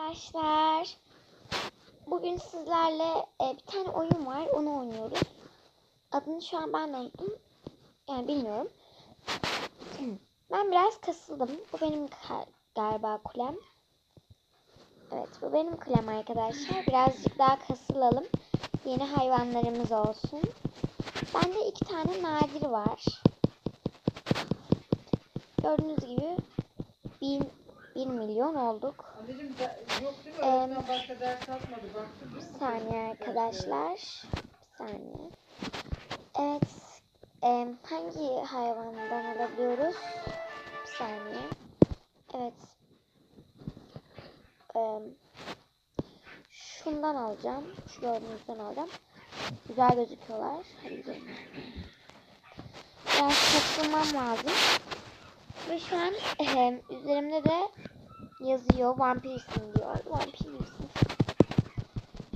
Arkadaşlar bugün sizlerle e, bir tane oyun var onu oynuyoruz. Adını şu an ben de unuttum. Yani bilmiyorum. Ben biraz kasıldım. Bu benim galiba kulem. Evet bu benim kulem arkadaşlar. Birazcık daha kasılalım. Yeni hayvanlarımız olsun. Bende iki tane nadir var. Gördüğünüz gibi bin, bir milyon olduk. Baktın Bir saniye arkadaşlar. Bir saniye. Evet. em, hangi hayvandan alabiliyoruz? Bir saniye. Evet. Em, şundan alacağım. Şu gördüğünüzden alacağım. Güzel gözüküyorlar. Hadi gidelim. Biraz katılmam lazım. Ve şu an em, üzerimde de yazıyor. Vampirsin diyor. Vampir misin?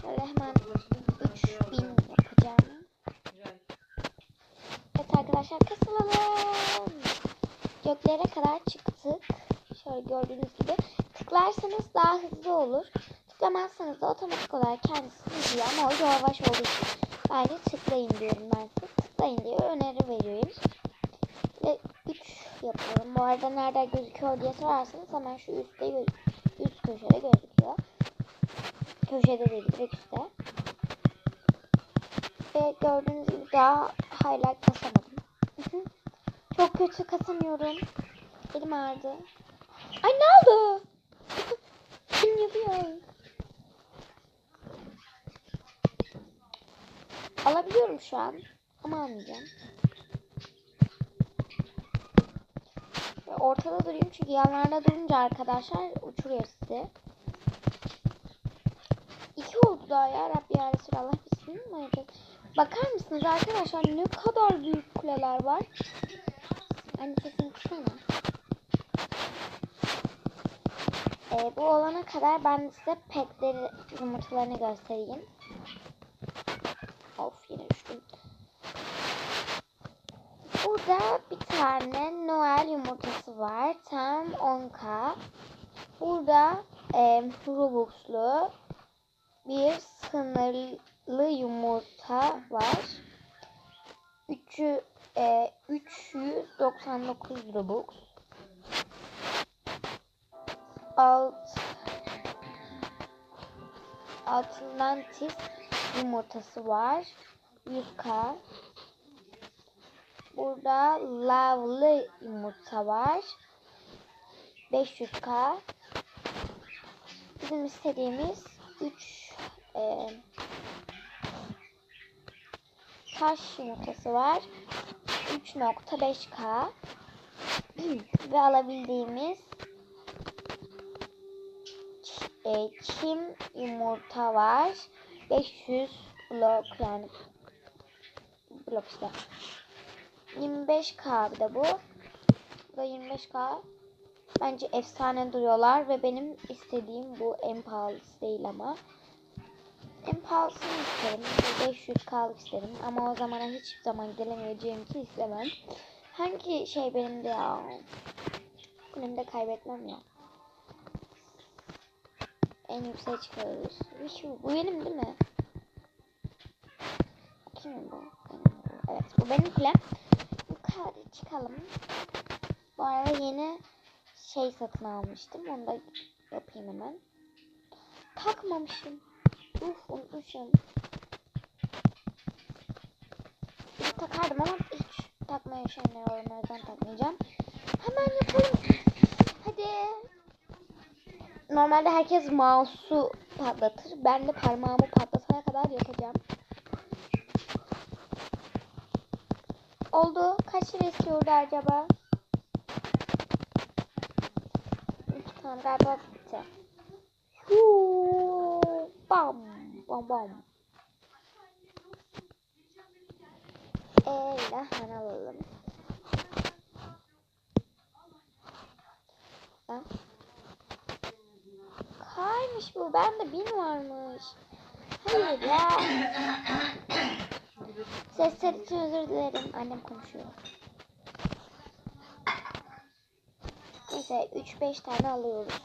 Şöyle hemen 3000 yapacağım. Evet arkadaşlar kasılalım. Göklere kadar çıktık. Şöyle gördüğünüz gibi. Tıklarsanız daha hızlı olur. Tıklamazsanız da otomatik olarak kendisi gidiyor ama o yavaş için bence tıklayın diyorum ben size. Tıklayın diye öneri veriyorum. Ve 3 yapalım. Bu arada nerede gözüküyor diye sorarsanız hemen şu üstte üst köşede gözüküyor. Köşede değil direkt üstte. Ve gördüğünüz gibi daha hala kasamadım. Çok kötü kasamıyorum. Elim ağrıdı. Ay ne oldu? Kim yapıyor? Alabiliyorum şu an. Ama almayacağım. Ortada durayım çünkü yanlarda durunca arkadaşlar uçuruyor sizi. İki oldu daha ya Rabbi ya Resulallah bismillah. Bakar mısınız arkadaşlar ne kadar büyük kuleler var. Anne sesini kısana. Ee, bu olana kadar ben size petleri yumurtalarını göstereyim. Of yine düştüm. Burada bir tane Noel yumurtası var. Tam 10k. Burada e, Robux'lu bir sınırlı yumurta var. Üçü, e, 399 Robux. Alt Atlantis yumurtası var. 100k. Burada lavlı yumurta var. 500k. Bizim istediğimiz 3 e, taş yumurtası var. 3.5k ve alabildiğimiz e, çim yumurta var. 500 blok yani blok işte. 25k bir de bu. Bu da 25k. Bence efsane duruyorlar ve benim istediğim bu en pahalısı değil ama. En pahalısını isterim. 500k'lık isterim ama o zamana hiçbir zaman gelemeyeceğim için istemem. Hangi şey benim de ya? Bunu da kaybetmem ya. En yüksek çıkarırız. Şu, bu benim değil mi? Benim bu. Evet bu benim kulem. Yukarı çıkalım. Bu arada yeni şey satın almıştım. Onu da yapayım hemen. Takmamışım. Uf unutmuşum. Bir takardım ama hiç takmaya üşenmiyorum. O yüzden takmayacağım. Hemen yapalım. Hadi. Normalde herkes mouse'u patlatır. Ben de parmağımı patlatana kadar yapacağım. Oldu. Kaç lira istiyordu acaba? Tamam galiba bitti. Huu, bam bam bam. Eyle hemen alalım. Ha? Kaymış bu. Bende bin varmış. Hayır ya. Sesler için özür dilerim. Annem konuşuyor. Neyse 3-5 tane alıyoruz.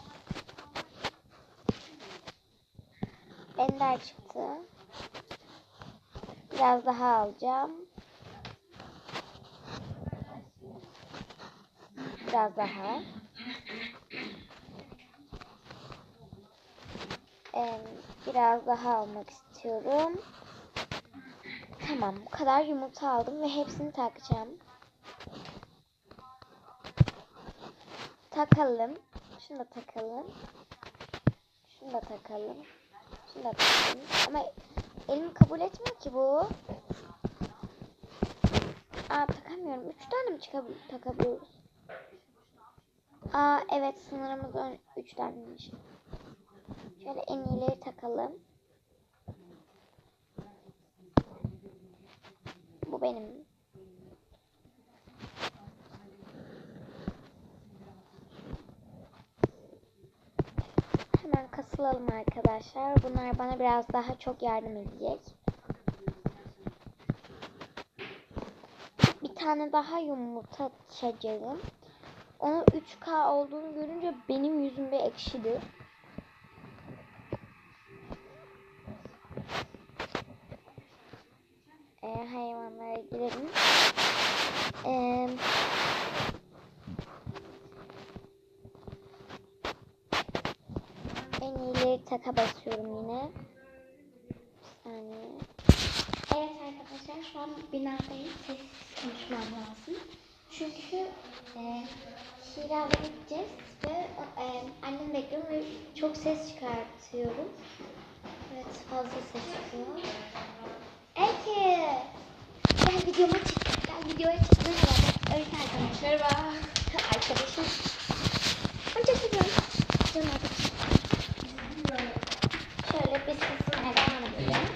Ender çıktı. Biraz daha alacağım. Biraz daha. Biraz daha almak istiyorum. Tamam bu kadar yumurta aldım ve hepsini takacağım. Takalım. Şunu da takalım. Şunu da takalım. Şunu da takalım. Ama elim kabul etmiyor ki bu. Aa takamıyorum. Üç tane mi çıkabil takabiliyoruz? Aa evet sınırımız üç taneymiş. Şöyle en iyileri takalım. Bu benim. Hemen kasılalım arkadaşlar. Bunlar bana biraz daha çok yardım edecek. Bir tane daha yumurta açacağım. Onun 3K olduğunu görünce benim yüzüm bir ekşidi. Ee, hayvanlara girelim. Ee, en iyileri taka basıyorum yine. Bir saniye. Evet arkadaşlar şu an binadayım. Sessiz konuşmam lazım. Çünkü e, Şira'da gideceğiz ve e, annem bekliyorum ve çok ses çıkartıyorum. Evet fazla ses çıkıyor. Videoma çık. Videoya çık. Merhaba. Evet arkadaşlar. Merhaba. Arkadaşım. Ben çok seviyorum. Canım arkadaşım. Şöyle sesim devam edelim.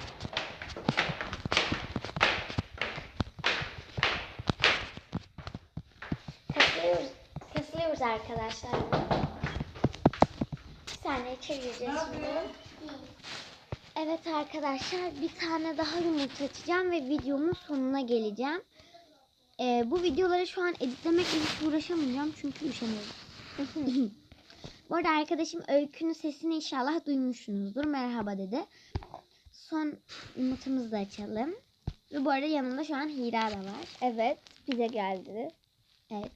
Kasılıyoruz, kasılıyoruz arkadaşlar. Bir saniye çevireceğiz şimdi. Evet arkadaşlar bir tane daha yumurta açacağım ve videomun sonuna geleceğim. Ee, bu videoları şu an editlemekle hiç uğraşamayacağım çünkü üşeniyorum. bu arada arkadaşım Öykü'nün sesini inşallah duymuşsunuzdur. Merhaba dedi. Son yumurtamızı da açalım. Ve bu arada yanında şu an Hira da var. Evet, bize geldi. Evet.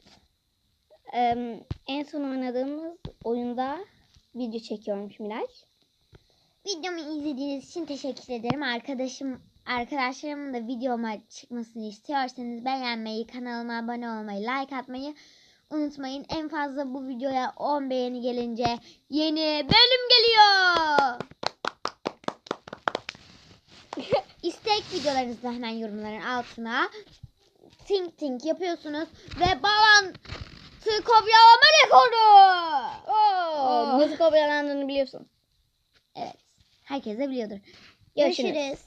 Ee, en son oynadığımız oyunda video çekiyormuş Miraç. Videomu izlediğiniz için teşekkür ederim. Arkadaşım arkadaşlarımın da videoma çıkmasını istiyorsanız beğenmeyi, kanalıma abone olmayı, like atmayı unutmayın. En fazla bu videoya 10 beğeni gelince yeni bölüm geliyor. İstek videolarınızı hemen yorumların altına think think yapıyorsunuz ve bağlantı kopyalama rekoru. Oo. Nasıl kopyalandığını biliyorsun. Evet. Herkes de biliyordur. Görüşürüz. Görüşürüz.